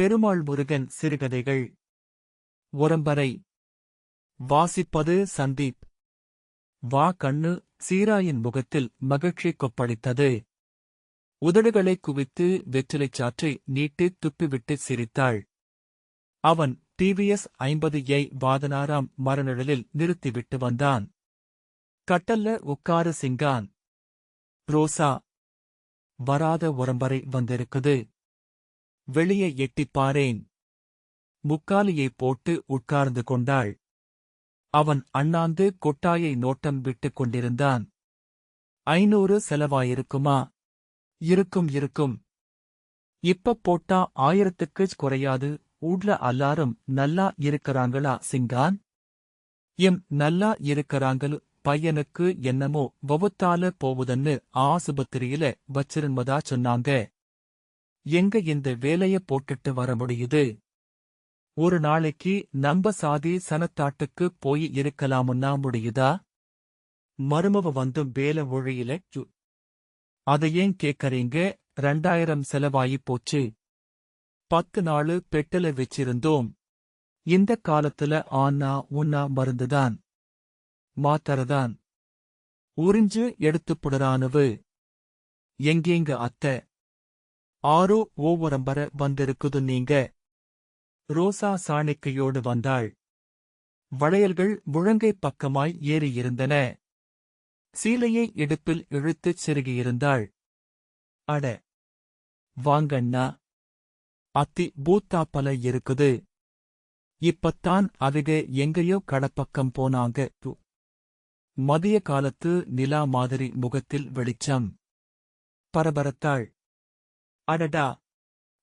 பெருமாள் முருகன் சிறுகதைகள். ஒரம்பரை வாசிப்பது சந்தீப். வா கண்ணு சீராயின் முகத்தில் மகிழ்ச்சி கொப்பளித்தது. உதடுகளை குவித்து வெற்றிலைச் சாற்றை நீட்டி துப்பிவிட்டு சிரித்தாள். அவன் டிவிஎஸ் ஐம்பது ஐ வாதனாராம் மரநிழலில் நிறுத்திவிட்டு வந்தான். கட்டல்ல உட்கார சிங்கான். ரோசா. வராத உரம்பரை வந்திருக்குது. வெளியே எட்டிப் பாரேன். முக்காலியைப் போட்டு உட்கார்ந்து கொண்டாள். அவன் அண்ணாந்து கொட்டாயை நோட்டம் விட்டுக் கொண்டிருந்தான். ஐநூறு செலவாயிருக்குமா? இருக்கும் இருக்கும். இப்ப போட்டா ஆயிரத்துக்கு குறையாது ஊட்ல எல்லாரும் நல்லா இருக்கறாங்களா சிங்கான்? எம் நல்லா இருக்கறாங்களு பையனுக்கு என்னமோ வவுத்தால போவுதன்னு ஆசுபத்திரியில வச்சிருந்ததா சொன்னாங்க. எங்க இந்த வேலைய போட்டுட்டு வர முடியுது? ஒரு நாளைக்கு நம்ப சாதி சனத்தாட்டுக்கு போய் இருக்கலாமுன்னா முடியுதா? மருமவ வந்தும் வேலை ஒழியில சு அதை ஏன் கேக்கறீங்க? ரெண்டாயிரம் செலவாயி போச்சு. பத்து நாளு பெட்டல வச்சிருந்தோம். இந்த காலத்துல ஆன்னா உன்னா மருந்துதான். மாத்தரதான். உறிஞ்சு எடுத்துப்புடுறானுவு எங்கேங்க அத்தை? ஆரோ ஓவரம்பர வந்திருக்குது நீங்க. ரோசா சாணிக்கையோடு வந்தாள். வளையல்கள் முழங்கை பக்கமாய் ஏறியிருந்தன. சீலையை இடுப்பில் இழுத்துச் செருகியிருந்தாள். அட வாங்கண்ணா. அத்தி பூத்தாப்பல இருக்குது. இப்பத்தான் அதுக எங்கேயோ கடப்பக்கம் போனாங்க. து. மதிய காலத்து நிலா மாதிரி முகத்தில் வெளிச்சம். பரபரத்தாள். அடடா.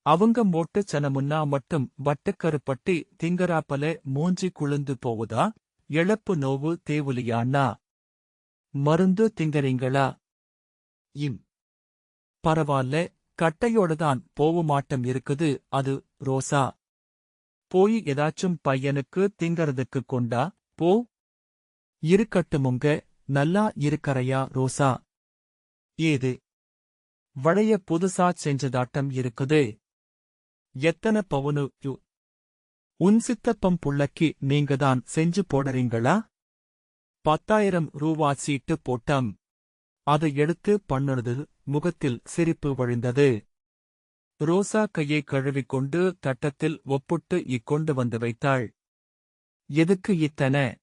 அவங்க மோட்டு சனமுன்னா மட்டும் வட்டக்கருப்பட்டி திங்கராப்பல மூஞ்சி குளுந்து போவுதா? இழப்பு நோவு தேவுலியாண்ணா. மருந்து திங்கறீங்களா? இம். பரவாயில்ல கட்டையோடதான் போவுமாட்டம் இருக்குது அது ரோசா. போய் ஏதாச்சும் பையனுக்கு திங்கறதுக்கு கொண்டா? போ. இருக்கட்டுமுங்க நல்லா இருக்கறையா ரோசா. ஏது? வளைய புதுசா செஞ்சதாட்டம் இருக்குது. எத்தனை பவுனு? யூ. உன் சித்தப்பம் புள்ளக்கி நீங்கதான் செஞ்சு போடறீங்களா? பத்தாயிரம் ரூவா சீட்டு போட்டம். அதை எடுத்து பண்ணுனது முகத்தில் சிரிப்பு வழிந்தது. ரோசா கையை கழுவிக்கொண்டு தட்டத்தில் ஒப்புட்டு இக்கொண்டு வந்து வைத்தாள். எதுக்கு இத்தன?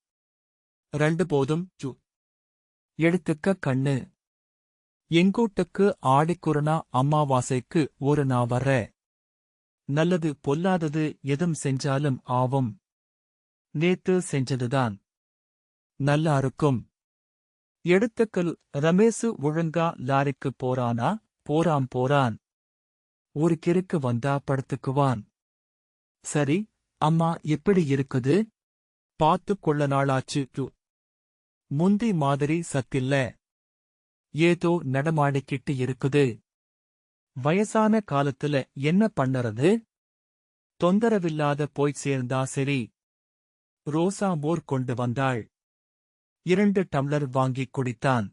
ரெண்டு போதும் எடுத்துக்க கண்ணு. எங்கூட்டுக்கு ஆடிக்குறனா அம்மாவாசைக்கு ஒரு நான் வர. நல்லது பொல்லாதது எதும் செஞ்சாலும் ஆவும். நேத்து செஞ்சதுதான். நல்லா இருக்கும். எடுத்துக்கல் ரமேசு ஒழுங்கா லாரிக்கு போறானா? போறான் போறான். ஒரு கிறுக்கு வந்தா படுத்துக்குவான். சரி அம்மா எப்படி இருக்குது? பார்த்துக் கொள்ள நாளாச்சு முந்தி மாதிரி சத்தில்ல. ஏதோ நடமாடிக்கிட்டு இருக்குது. வயசான காலத்துல என்ன பண்ணறது? தொந்தரவில்லாத போய் சேர்ந்தா சரி. ரோசா மோர் கொண்டு வந்தாள். இரண்டு டம்ளர் வாங்கிக் குடித்தான்.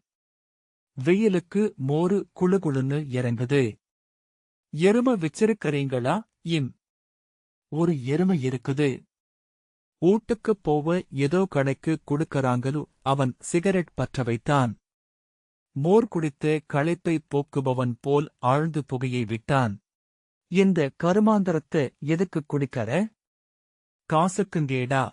வெயிலுக்கு மோரு குழுகுழுன்னு இறங்குது. எரும வச்சிருக்கறீங்களா? இம். ஒரு எருமை இருக்குது. ஊட்டுக்குப் போவ ஏதோ கடைக்கு கொடுக்கறாங்களோ அவன் சிகரெட் பற்ற வைத்தான். மோர் குடித்து களைப்பை போக்குபவன் போல் ஆழ்ந்து புகையை விட்டான். இந்த கருமாந்தரத்தை எதுக்கு குடிக்கற? காசுக்குங்கேடா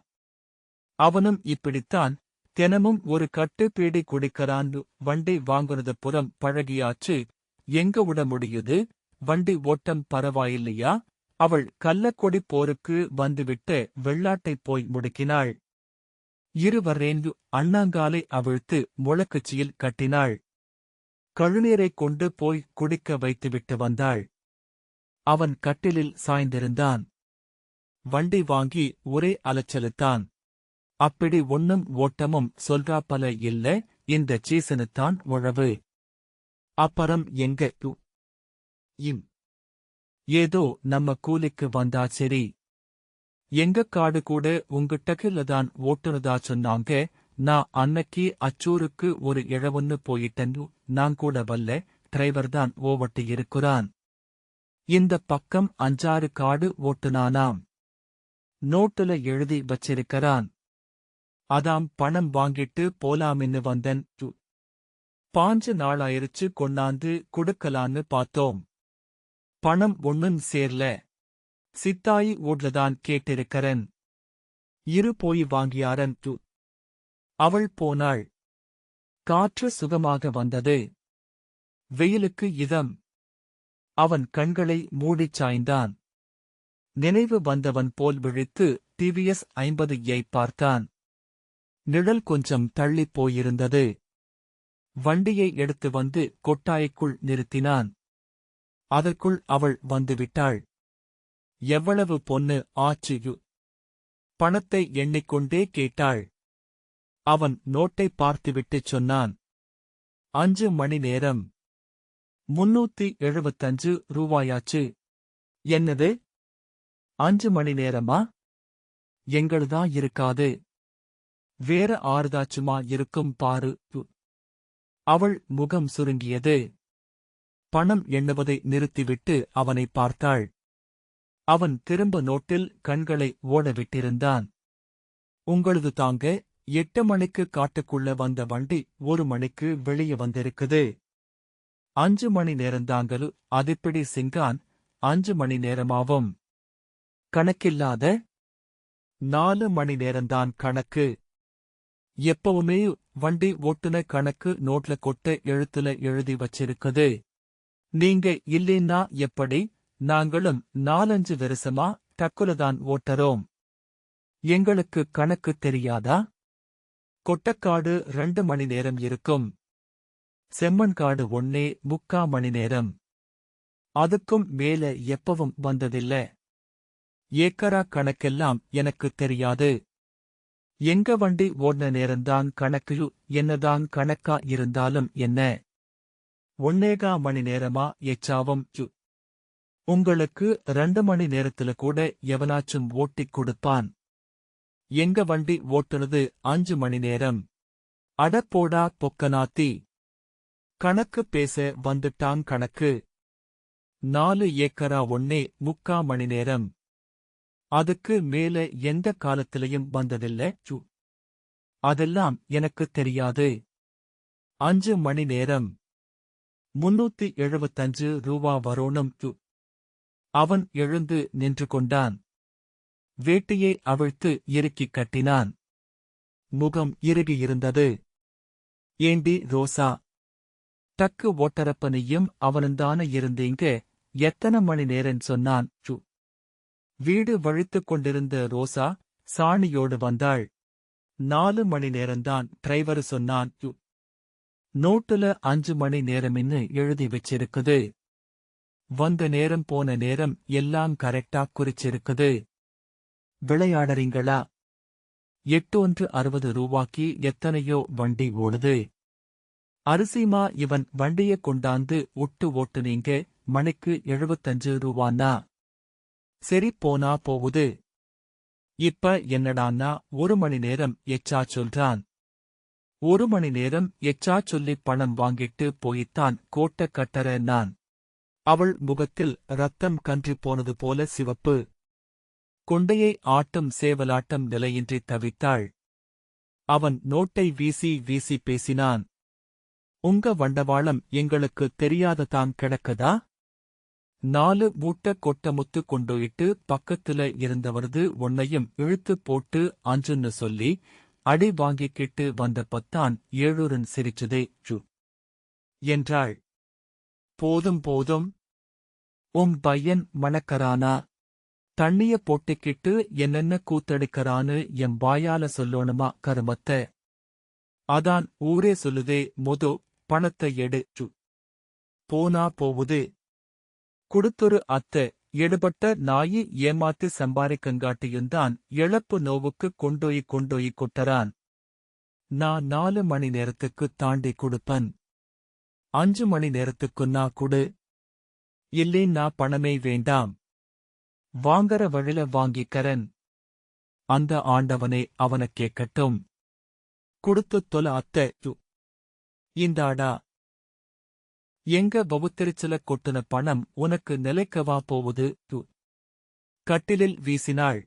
அவனும் இப்படித்தான் தினமும் ஒரு கட்டு பீடி குடிக்கறான்னு வண்டி வாங்குனது புறம் பழகியாச்சு. எங்க விட முடியுது? வண்டி ஓட்டம் பரவாயில்லையா? அவள் கள்ளக்கொடி போருக்கு வந்துவிட்டு வெள்ளாட்டைப் போய் முடுக்கினாள். இருவரேந்து அண்ணாங்காலை அவிழ்த்து முழக்கச்சியில் கட்டினாள். கழுநீரைக் கொண்டு போய் குடிக்க வைத்துவிட்டு வந்தாள். அவன் கட்டிலில் சாய்ந்திருந்தான். வண்டி வாங்கி ஒரே அலைச்சலுத்தான். அப்படி ஒண்ணும் ஓட்டமும் சொல்றாப்பல இல்ல இந்த சீசனுத்தான் உழவு. அப்பறம் எங்க இம். ஏதோ நம்ம கூலிக்கு வந்தா சரி. எங்க காடு கூட உங்கிட்டக்கில்ல தான் ஓட்டுனதா சொன்னாங்க நான் அன்னைக்கு அச்சூருக்கு ஒரு இழவுன்னு போயிட்டேன்னு நான் கூட வல்ல டிரைவர் தான் ஓவட்டி இருக்கிறான். இந்த பக்கம் அஞ்சாறு காடு ஓட்டுனானாம். நோட்டுல எழுதி வச்சிருக்கறான். அதாம் பணம் வாங்கிட்டு போலாமின்னு வந்தன். டு. பாஞ்சு நாளாயிருச்சு கொண்டாந்து கொடுக்கலான்னு பார்த்தோம். பணம் ஒண்ணும் சேர்ல. சித்தாயி ஊட்லதான் கேட்டிருக்கிறன். இரு போய் வாங்கியாரன். டு. அவள் போனாள். காற்று சுகமாக வந்தது. வெயிலுக்கு இதம். அவன் கண்களை மூடிச் சாய்ந்தான். நினைவு வந்தவன் போல் விழித்து டிவிஎஸ் ஐம்பது ஐ பார்த்தான். நிழல் கொஞ்சம் தள்ளிப் போயிருந்தது. வண்டியை எடுத்து வந்து கொட்டாய்க்குள் நிறுத்தினான். அதற்குள் அவள் வந்துவிட்டாள் எவ்வளவு பொன்னு ஆச்சியு பணத்தை எண்ணிக்கொண்டே கேட்டாள். அவன் நோட்டை பார்த்துவிட்டுச் சொன்னான். அஞ்சு மணி நேரம். முன்னூத்தி எழுபத்தஞ்சு ரூபாயாச்சு. என்னது? அஞ்சு மணி நேரமா? எங்களுதா இருக்காது. வேற ஆறுதாச்சுமா இருக்கும் பாரு. அவள் முகம் சுருங்கியது. பணம் எண்ணுவதை நிறுத்திவிட்டு அவனை பார்த்தாள். அவன் திரும்ப நோட்டில் கண்களை ஓடவிட்டிருந்தான். உங்களது தாங்க எட்டு மணிக்கு காட்டுக்குள்ள வந்த வண்டி ஒரு மணிக்கு வெளியே வந்திருக்குது. அஞ்சு மணி நேரந்தாங்கலு அதிப்பிடி சிங்கான் அஞ்சு மணி நேரமாவும். கணக்கில்லாத நாலு மணி நேரம்தான் கணக்கு. எப்பவுமே வண்டி ஓட்டுன கணக்கு நோட்ல கொட்ட எழுத்துல எழுதி வச்சிருக்குது. நீங்க இல்லைன்னா எப்படி? நாங்களும் நாலஞ்சு வருஷமா டக்குலதான் ஓட்டறோம். எங்களுக்கு கணக்கு தெரியாதா? கொட்டக்காடு ரெண்டு மணி நேரம் இருக்கும். செம்மண்காடு ஒன்னே முக்கா மணி நேரம். அதுக்கும் மேல எப்பவும் வந்ததில்ல. ஏக்கரா கணக்கெல்லாம் எனக்கு தெரியாது. எங்க வண்டி ஓடின நேரம்தான் கணக்கு என்னதான் கணக்கா இருந்தாலும் என்ன? ஒன்னேகா மணி நேரமா எச்சாவும் யு. உங்களுக்கு ரெண்டு மணி நேரத்துல கூட எவனாச்சும் ஓட்டிக் கொடுப்பான். எங்க வண்டி ஓட்டுனது அஞ்சு மணி நேரம். அடப்போடா பொக்கனாத்தி கணக்கு பேச வந்துட்டான் கணக்கு. நாலு ஏக்கரா ஒன்னே முக்கா மணி நேரம். அதுக்கு மேல எந்த காலத்திலையும் வந்ததில்ல சு. அதெல்லாம் எனக்கு தெரியாது. அஞ்சு மணி நேரம். முன்னூத்தி எழுபத்தஞ்சு ரூபா வரோனும் சு. அவன் எழுந்து நின்று கொண்டான். வேட்டியை அவிழ்த்து இறுக்கிக் கட்டினான். முகம் இறுகியிருந்தது ஏண்டி ரோசா? டக்கு ஓட்டரப்பனையும் அவனுந்தான இருந்தீங்க. எத்தனை மணி நேரம் சொன்னான். சு. வீடு வழித்துக் கொண்டிருந்த ரோசா சாணியோடு வந்தாள். நாலு மணி நேரம்தான் டிரைவர் சொன்னான். யு. நோட்டுல அஞ்சு மணி நேரம்னு எழுதி வச்சிருக்குது. வந்த நேரம் போன நேரம் எல்லாம் கரெக்டா குறிச்சிருக்குது. விளையாடறீங்களா? எட்டு ஒன்று அறுபது ரூபாய்க்கு எத்தனையோ வண்டி ஓடுது. அரிசிமா இவன் வண்டிய கொண்டாந்து உட்டு ஓட்டுனீங்க மணிக்கு எழுபத்தஞ்சு ரூபானா? சரி போனா போகுது. இப்ப என்னடான்னா ஒரு மணி நேரம் எச்சா சொல்றான். ஒரு மணி நேரம் எச்சா சொல்லி பணம் வாங்கிட்டு போய்த்தான் கோட்ட கட்டற நான். அவள் முகத்தில் ரத்தம் கன்றி போனது போல சிவப்பு. கொண்டையை ஆட்டம் சேவலாட்டம் நிலையின்றி தவித்தாள். அவன் நோட்டை வீசி வீசி பேசினான். உங்க வண்டவாளம் எங்களுக்கு தெரியாததான் கிடக்குதா? நாலு மூட்ட கொட்ட முத்து கொண்டுயிட்டு பக்கத்துல இருந்தவரது உன்னையும் இழுத்து போட்டு அஞ்சுன்னு சொல்லி அடி வாங்கிக்கிட்டு வந்த பத்தான் ஏழூரன் சிரிச்சதே சு என்றாள். போதும் போதும். உம் பையன் மணக்கரானா? தண்ணிய போட்டிக்கிட்டு என்னென்ன கூத்தடிக்கிறான்னு என் வாயால சொல்லணுமா கருமத்த? அதான் ஊரே சொல்லுதே மொதோ பணத்தை எடு சு. போனா போவுது. குடுத்தொரு அத்தை எடுபட்ட நாயி ஏமாத்து சம்பாதிக்கங்காட்டியுந்தான் இழப்பு நோவுக்கு கொண்டோயி கொண்டோயி கொட்டறான். நான் நாலு மணி நேரத்துக்கு தாண்டி கொடுப்பன். அஞ்சு மணி நேரத்துக்குன்னா குடு. நான் பணமே வேண்டாம். வாங்கற வழில வாங்கிக்கரன் அந்த ஆண்டவனே அவன கேட்கட்டும். கொடுத்துத் தொல அத்தை து. இந்தாடா. எங்க பவுத்தெரிச்சல கொட்டுன பணம் உனக்கு நிலைக்கவா போவது கட்டிலில் வீசினாள்.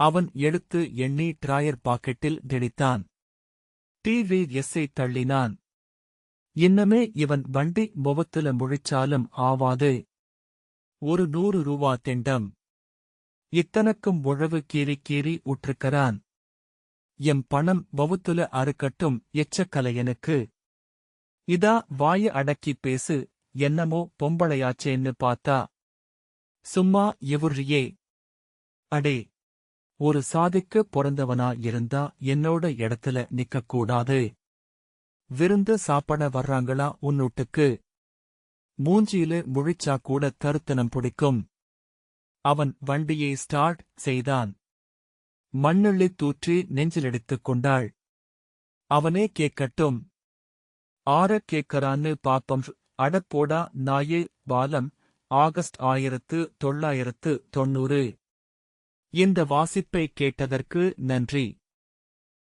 அவன் எடுத்து எண்ணி டிராயர் பாக்கெட்டில் திணித்தான் டிவி எஸ்ஐ தள்ளினான். இன்னமே இவன் வண்டி முகத்துல முழிச்சாலும் ஆவாது. ஒரு நூறு ரூபா திண்டம். இத்தனக்கும் உழவு கீறி கீறி உற்றுக்கறான். எம் பணம் வவுத்துல அறுக்கட்டும் எச்சக்கலையனுக்கு. இதா வாய அடக்கி பேசு என்னமோ பொம்பளையாச்சேன்னு பார்த்தா. சும்மா எவுரியே அடே ஒரு சாதிக்கு பிறந்தவனா இருந்தா என்னோட இடத்துல நிக்கக்கூடாது. விருந்து சாப்பிட வர்றாங்களா உன்னுட்டுக்கு. மூஞ்சியில முழிச்சா கூட தருத்தனம் பிடிக்கும். அவன் வண்டியை ஸ்டார்ட் செய்தான். மண்ணெள்ளி தூற்றி நெஞ்சிலடித்துக் கொண்டாள். அவனே கேட்கட்டும். ஆற கேட்கறான்னு பாப்பம். அடப்போடா நாயே பாலம். ஆகஸ்ட் ஆயிரத்து தொள்ளாயிரத்து தொன்னூறு இந்த வாசிப்பை கேட்டதற்கு நன்றி.